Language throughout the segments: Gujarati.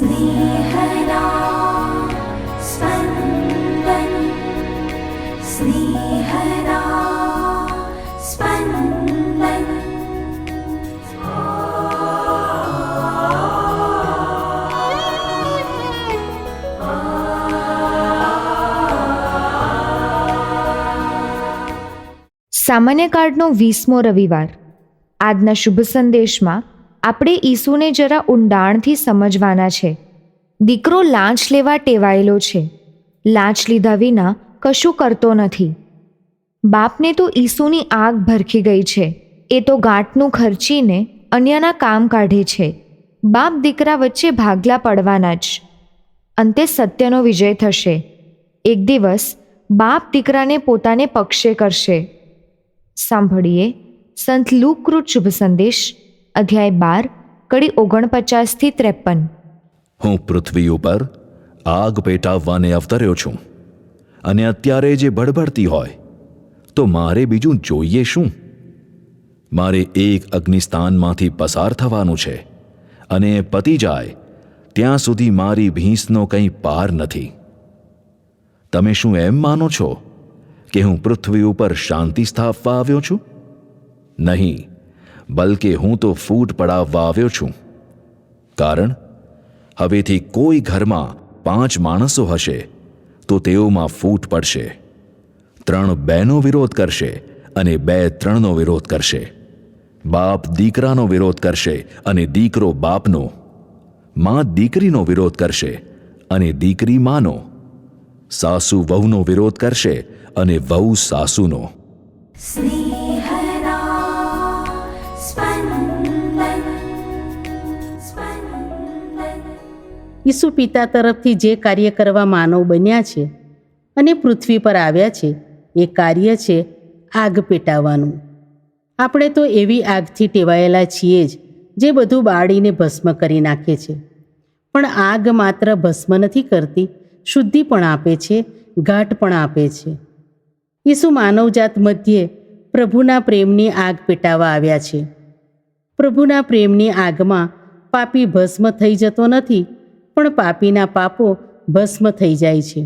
स्नेहदा स्पन्दन् स्नेहदा स्पन्दन् સામાન્ય કાર્ડનો વીસમો રવિવાર આજના શુભ સંદેશમાં આપણે ઈસુને જરા ઊંડાણથી સમજવાના છે. દીકરો લાંચ લેવા ટેવાયેલો છે. લાંચ લીધા વિના કશું કરતો નથી. બાપને તો ઈસુની આગ ભરખી ગઈ છે. એ તો ગાંઠનું ખર્ચીને અન્યના કામ કાઢે છે. બાપ દીકરા વચ્ચે ભાગલા પડવાના જ. અંતે સત્યનો વિજય થશે. એક દિવસ બાપ દીકરાને પોતાને પક્ષે કરશે. સાંભળીએ સંત લુકૃત શુભ સંદેશ અધ્યાય બાર, કડી ઓગણપચાસથી ત્રેપન. હું પૃથ્વી ઉપર આગ પેટાવવાને અવતર્યો છું અને અત્યારે જે બળબડતી હોય, તો મારે બીજું જોઈએ શું? મારે એક અગ્નિસ્થાનમાંથી પસાર થવાનું છે અને પતી જાય ત્યાં સુધી મારી ભીંસનો કંઈ પાર નથી. તમે શું એમ માનો છો કે હું પૃથ્વી ઉપર શાંતિ સ્થાપવા આવ્યો છું? નહીં. બલકે હું તો ફૂટ પડાવવા આવ્યો છું. કારણ, હવેથી કોઈ ઘરમાં પાંચ માણસો હશે, તો તેઓમાં ફૂટ પડશે. ત્રણ બેનો વિરોધ કરશે અને બે ત્રણનો વિરોધ કરશે. બાપ દીકરાનો વિરોધ કરશે અને દીકરો બાપનો. માં દીકરીનો વિરોધ કરશે અને દીકરી માનો. સાસુ વહુનો વિરોધ કરશે અને વહુ સાસુનો. સ્નેહ ઈસુ પિતા તરફથી જે કાર્ય કરવા માનવ બન્યા છે અને પૃથ્વી પર આવ્યા છે, એ કાર્ય છે આગ પેટાવવાનું. આપણે તો એવી આગથી ટેવાયેલા છીએ જ, જે બધું બાળીને ભસ્મ કરી નાખે છે. પણ આગ માત્ર ભસ્મ નથી કરતી, શુદ્ધિ પણ આપે છે, ઘાટ પણ આપે છે. ઈસુ માનવજાત મધ્યે પ્રભુના પ્રેમની આગ પેટાવા આવ્યા છે. પ્રભુના પ્રેમની આગમાં પાપી ભસ્મ થઈ જતો નથી, પણ પાપીના પાપો ભસ્મ થઈ જાય છે.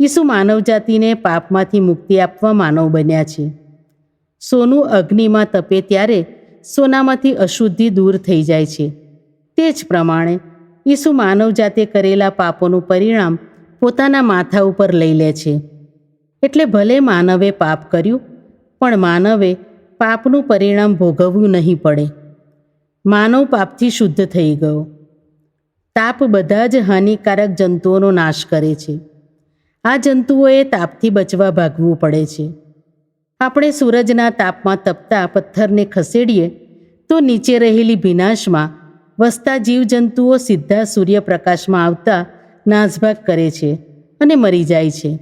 ઈસુ માનવજાતિને પાપમાંથી મુક્તિ આપવા માનવ બન્યા છે. સોનું અગ્નિમાં તપે ત્યારે સોનામાંથી અશુદ્ધિ દૂર થઈ જાય છે. તે જ પ્રમાણે ઈસુ માનવજાતે કરેલા પાપોનું પરિણામ પોતાના માથા ઉપર લઈ લે છે. એટલે ભલે માનવે પાપ કર્યું, પણ માનવે પાપનું પરિણામ ભોગવવું નહીં પડે. માનવ પાપથી શુદ્ધ થઈ ગયો. તાપ બધા જ હાનિકારક જંતુઓનો નાશ કરે છે. આ જંતુઓએ તાપથી બચવા ભાગવું પડે છે. આપણે સૂરજના તાપમાં તપતા પથ્થરને ખસેડીએ તો નીચે રહેલી ભીનાશમાં વસતા જીવજંતુઓ સીધા સૂર્યપ્રકાશમાં આવતા નાસભાગ કરે છે અને મરી જાય છે.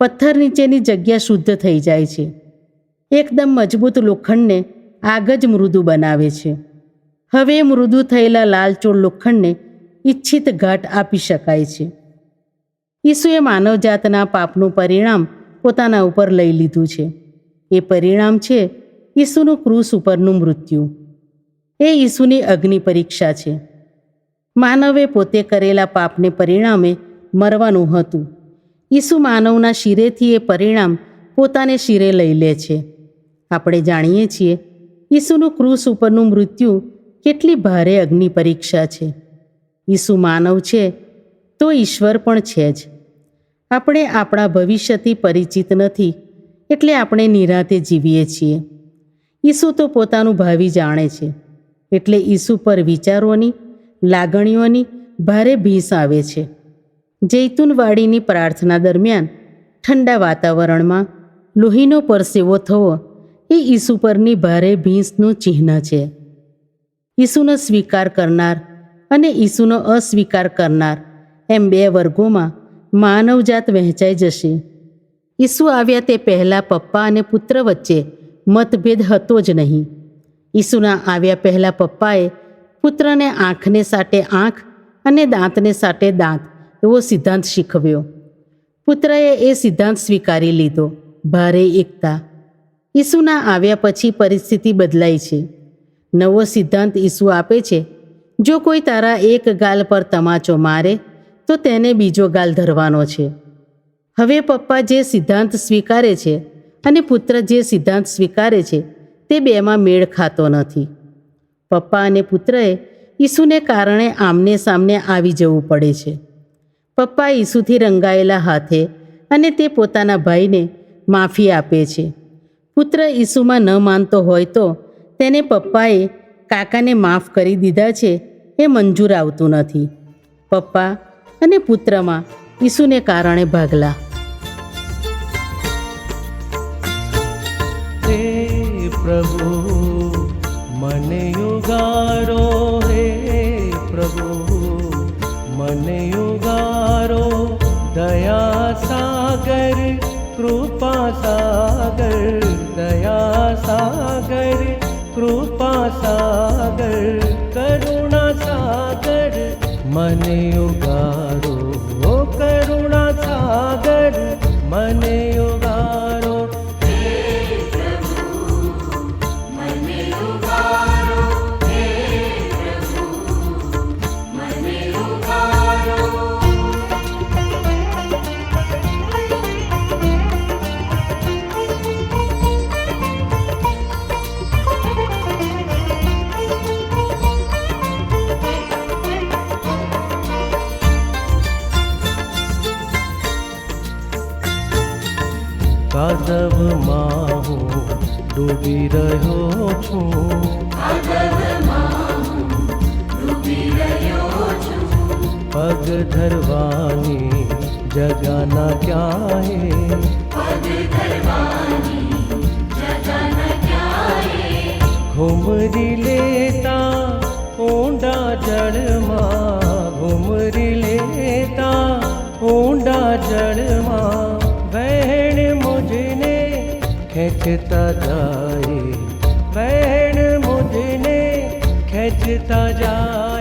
પથ્થર નીચેની જગ્યા શુદ્ધ થઈ જાય છે. એકદમ મજબૂત લોખંડને આગ જ મૃદુ બનાવે છે. હવે મૃદુ થયેલા લાલચોળ લોખંડને ઈચ્છિત ઘાટ આપી શકાય છે. ઈસુએ માનવજાતના પાપનું પરિણામ પોતાના ઉપર લઈ લીધું છે. એ પરિણામ છે ઈસુનું ક્રૂસ ઉપરનું મૃત્યુ. એ ઈસુની અગ્નિ પરીક્ષા છે. માનવે પોતે કરેલા પાપને પરિણામે મરવાનું હતું. ઈસુ માનવના શિરેથી એ પરિણામ પોતાને શિરે લઈ લે છે. આપણે જાણીએ છીએ, ઈસુનું ક્રૂસ ઉપરનું મૃત્યુ કેટલી ભારે અગ્નિ પરીક્ષા છે. ઈસુ માનવ છે, તો ઈશ્વર પણ છે જ. આપણે આપણા ભવિષ્યથી પરિચિત નથી, એટલે આપણે નિરાતે જીવીએ છીએ. ઈસુ તો પોતાનું ભાવિ જાણે છે, એટલે ઈસુ પર વિચારોની, લાગણીઓની ભારે ભીસ આવે છે. જૈતુનવાડીની પ્રાર્થના દરમિયાન ઠંડા વાતાવરણમાં લોહીનો પરસેવો થવો એ ઈસુ પરની ભારે ભીંસનું ચિહ્ન છે. ઈસુનો સ્વીકાર કરનાર અને ઈસુનો અસ્વીકાર કરનાર એમ બે વર્ગોમાં માનવજાત વહેંચાઈ જશે. ઈસુ આવ્યા તે પહેલાં પપ્પા અને પુત્ર વચ્ચે મતભેદ હતો જ નહીં. ઈસુના આવ્યા પહેલાં પપ્પાએ પુત્રને આંખને સાટે આંખ અને દાંતને સાટે દાંત એવો સિદ્ધાંત શીખવ્યો. પુત્રએ એ સિદ્ધાંત સ્વીકારી લીધો. ભારે એકતા ઈસુના આવ્યા પછી પરિસ્થિતિ બદલાય છે. નવો સિદ્ધાંત ઈસુ આપે છે, જો કોઈ તારા એક ગાલ પર તમાચો મારે, તો તેને બીજો ગાલ ધરવાનો છે. હવે પપ્પા જે સિદ્ધાંત સ્વીકારે છે અને પુત્ર જે સિદ્ધાંત સ્વીકારે છે, તે બેમાં મેળ ખાતો નથી. પપ્પા અને પુત્રએ ઈસુને કારણે આમને સામને આવી જવું પડે છે. પપ્પા ઈસુથી રંગાયેલા હાથે અને તે પોતાના ભાઈને માફી આપે છે. પુત્ર ઈસુમાં ન માનતો હોય તો તેને પપ્પાએ કાકાને માફ કરી દીધા છે એ મંજૂર આવતું નથી. પપ્પા અને પુત્રમાં ઈસુને કારણે ભાગલા. પ્રભુ, મને યુગારો હે પ્રભુ, મને યુગારો દયા સાગર, કૃપા સાગર. दया सागर कृपा सागर करुणा सागर मन उगारो करुणा सागर मन કાદવમાં હું ડૂબી રહ્યો છું. પગ ધરવાની જગાના ક્યાંય? ઘુમરી લેતા ઊંડા જળમાં, ઘુમરી લેતા ઊંડા જળમાં ખેંચતા જાય બહેન મુજને ખેંચતા જાય.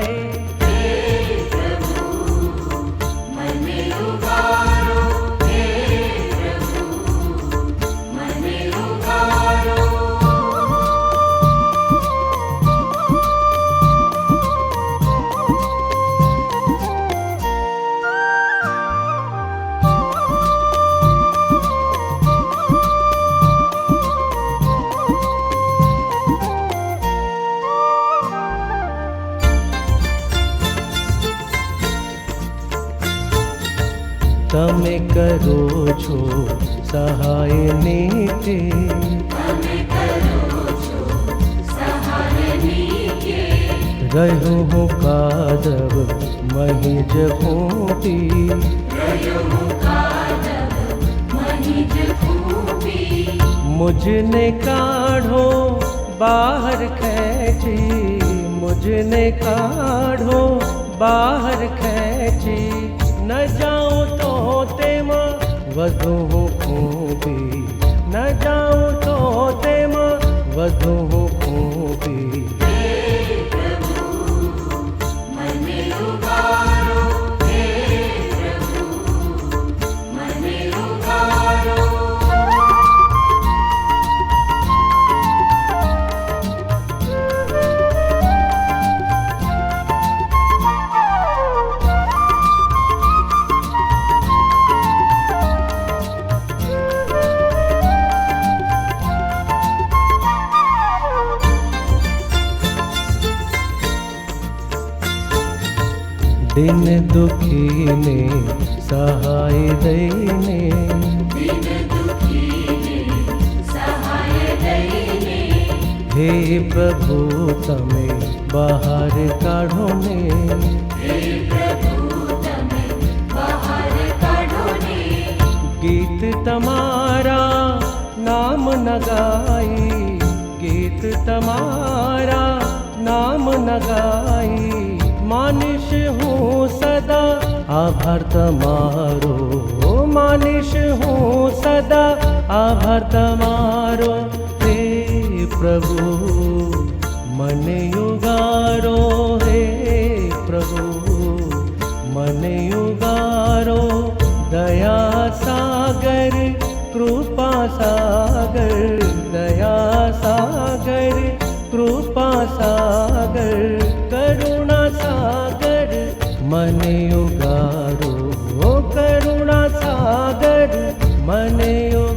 તમે કરો છો સહાય ને તે રહ્યો હું કાદવ, મહી જ ખૂટી. મુજને કાઢો, બહાર ખેંચી. મુજને કાઢો, બહાર ખેંચી. ન जा તેમાં વધુ હું ખૂબી ન જાઉં તો તેમાં વધુ હું सहाय देने। हे प्रभु, तमे बाहर काढ़ो ने। गीत तमारा नाम न गाई। गीत तमारा नाम न गाई। मानिष हूँ सदा। अभर्त मो मानिष हूँ सदा। अभर्त मो हे प्रभु। મને ઉગારો કરુણા સાગર મને ઉગારો